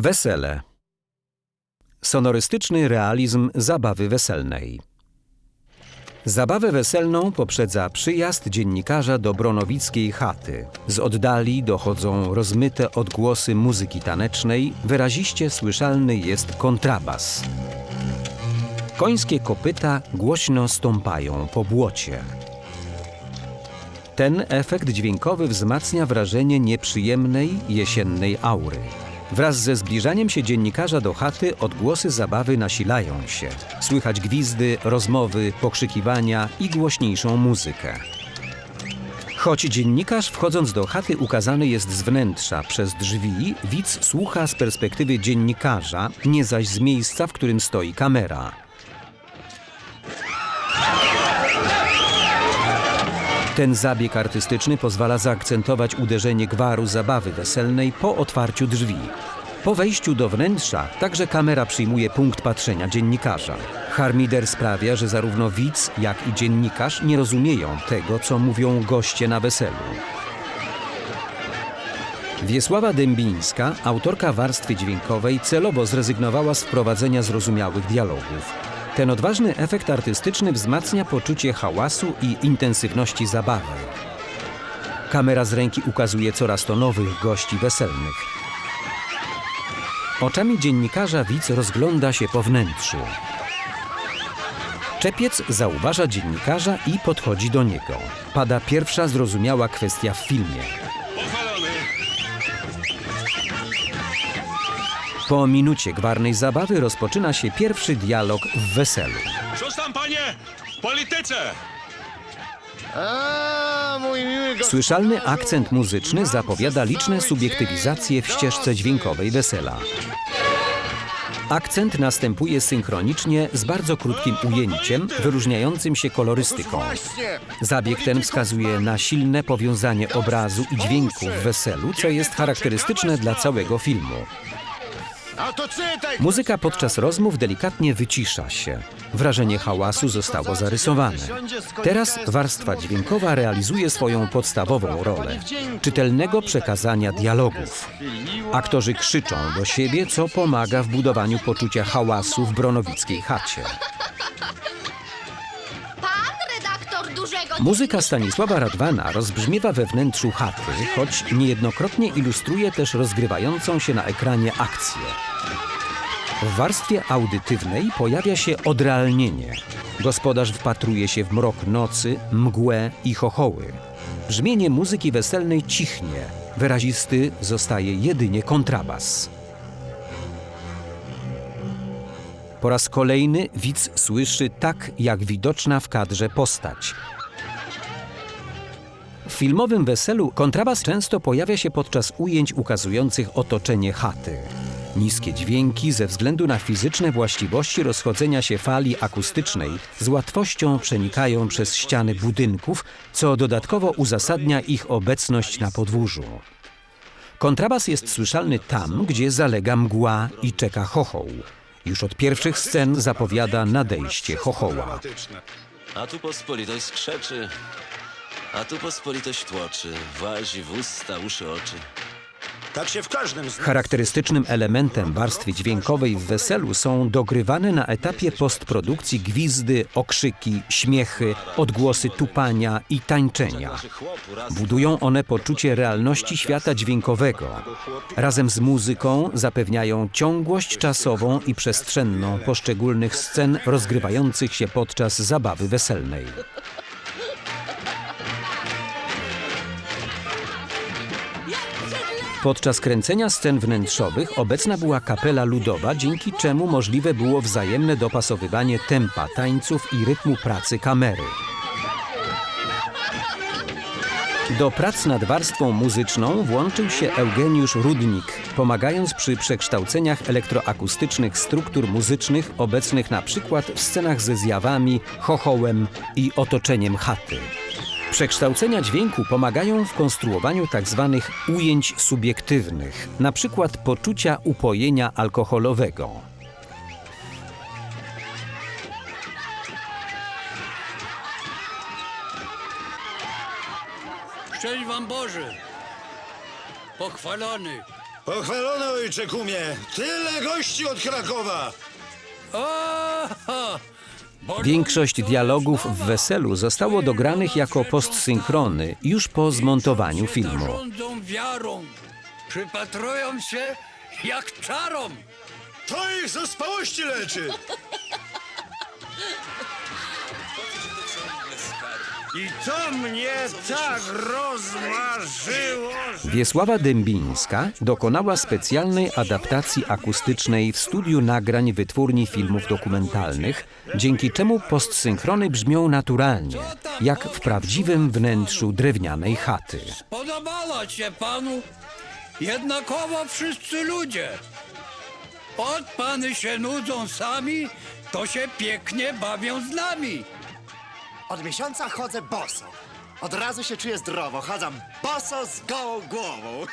Wesele. Sonorystyczny realizm zabawy weselnej. Zabawę weselną poprzedza przyjazd dziennikarza do bronowickiej chaty. Z oddali dochodzą rozmyte odgłosy muzyki tanecznej, wyraziście słyszalny jest kontrabas. Końskie kopyta głośno stąpają po błocie. Ten efekt dźwiękowy wzmacnia wrażenie nieprzyjemnej jesiennej aury. Wraz ze zbliżaniem się dziennikarza do chaty odgłosy zabawy nasilają się. Słychać gwizdy, rozmowy, pokrzykiwania i głośniejszą muzykę. Choć dziennikarz wchodząc do chaty ukazany jest z wnętrza przez drzwi, widz słucha z perspektywy dziennikarza, nie zaś z miejsca, w którym stoi kamera. Ten zabieg artystyczny pozwala zaakcentować uderzenie gwaru zabawy weselnej po otwarciu drzwi. Po wejściu do wnętrza także kamera przyjmuje punkt patrzenia dziennikarza. Harmider sprawia, że zarówno widz, jak i dziennikarz nie rozumieją tego, co mówią goście na weselu. Wiesława Dębińska, autorka warstwy dźwiękowej, celowo zrezygnowała z wprowadzenia zrozumiałych dialogów. Ten odważny efekt artystyczny wzmacnia poczucie hałasu i intensywności zabawy. Kamera z ręki ukazuje coraz to nowych gości weselnych. Oczami dziennikarza widz rozgląda się po wnętrzu. Czepiec zauważa dziennikarza i podchodzi do niego. Pada pierwsza zrozumiała kwestia w filmie. Po minucie gwarnej zabawy rozpoczyna się pierwszy dialog w weselu. Cóż tam, panie? W polityce! A, mój miły. Słyszalny akcent muzyczny zapowiada liczne subiektywizacje w ścieżce dźwiękowej wesela. Akcent następuje synchronicznie z bardzo krótkim ujęciem, wyróżniającym się kolorystyką. Zabieg ten wskazuje na silne powiązanie obrazu i dźwięku w weselu, co jest charakterystyczne dla całego filmu. A to czytaj. Muzyka podczas rozmów delikatnie wycisza się. Wrażenie hałasu zostało zarysowane. Teraz warstwa dźwiękowa realizuje swoją podstawową rolę czytelnego przekazania dialogów. Aktorzy krzyczą do siebie, co pomaga w budowaniu poczucia hałasu w bronowickiej chacie. Muzyka Stanisława Radwana rozbrzmiewa we wnętrzu chaty, choć niejednokrotnie ilustruje też rozgrywającą się na ekranie akcję. W warstwie audytywnej pojawia się odrealnienie. Gospodarz wpatruje się w mrok nocy, mgłę i chochoły. Brzmienie muzyki weselnej cichnie. Wyrazisty zostaje jedynie kontrabas. Po raz kolejny widz słyszy tak, jak widoczna w kadrze postać. Filmowym weselu kontrabas często pojawia się podczas ujęć ukazujących otoczenie chaty. Niskie dźwięki ze względu na fizyczne właściwości rozchodzenia się fali akustycznej z łatwością przenikają przez ściany budynków, co dodatkowo uzasadnia ich obecność na podwórzu. Kontrabas jest słyszalny tam, gdzie zalega mgła i czeka chochoł. Już od pierwszych scen zapowiada nadejście chochoła. A tu pospolitość skrzeczy, a tu pospolitość tłoczy, włazi w usta, uszy, oczy. Tak się w każdym z Charakterystycznym elementem warstwy dźwiękowej w weselu są dogrywane na etapie postprodukcji gwizdy, okrzyki, śmiechy, odgłosy tupania i tańczenia. Budują one poczucie realności świata dźwiękowego. Razem z muzyką zapewniają ciągłość czasową i przestrzenną poszczególnych scen rozgrywających się podczas zabawy weselnej. Podczas kręcenia scen wnętrzowych obecna była kapela ludowa, dzięki czemu możliwe było wzajemne dopasowywanie tempa tańców i rytmu pracy kamery. Do prac nad warstwą muzyczną włączył się Eugeniusz Rudnik, pomagając przy przekształceniach elektroakustycznych struktur muzycznych obecnych na przykład w scenach ze zjawami, chochołem i otoczeniem chaty. Przekształcenia dźwięku pomagają w konstruowaniu tzw. ujęć subiektywnych, na przykład poczucia upojenia alkoholowego. Szczęść wam Boże! Pochwalony, Pochwalony ojcze kumie, tyle gości od Krakowa. Większość dialogów w weselu zostało dogranych jako postsynchrony już po zmontowaniu filmu. Rządzą wiarą, przypatrują się jak czarom. To ich zaspałości leczy. I to mnie tak rozmarzyło, że... Wiesława Dębińska dokonała specjalnej adaptacji akustycznej w studiu nagrań wytwórni filmów dokumentalnych, dzięki czemu postsynchrony brzmią naturalnie, jak w prawdziwym wnętrzu drewnianej chaty. Podobała się panu jednakowo wszyscy ludzie. Od pany się nudzą sami, to się pięknie bawią z nami. Od miesiąca chodzę boso. Od razu się czuję zdrowo. Chadzam boso z gołą głową.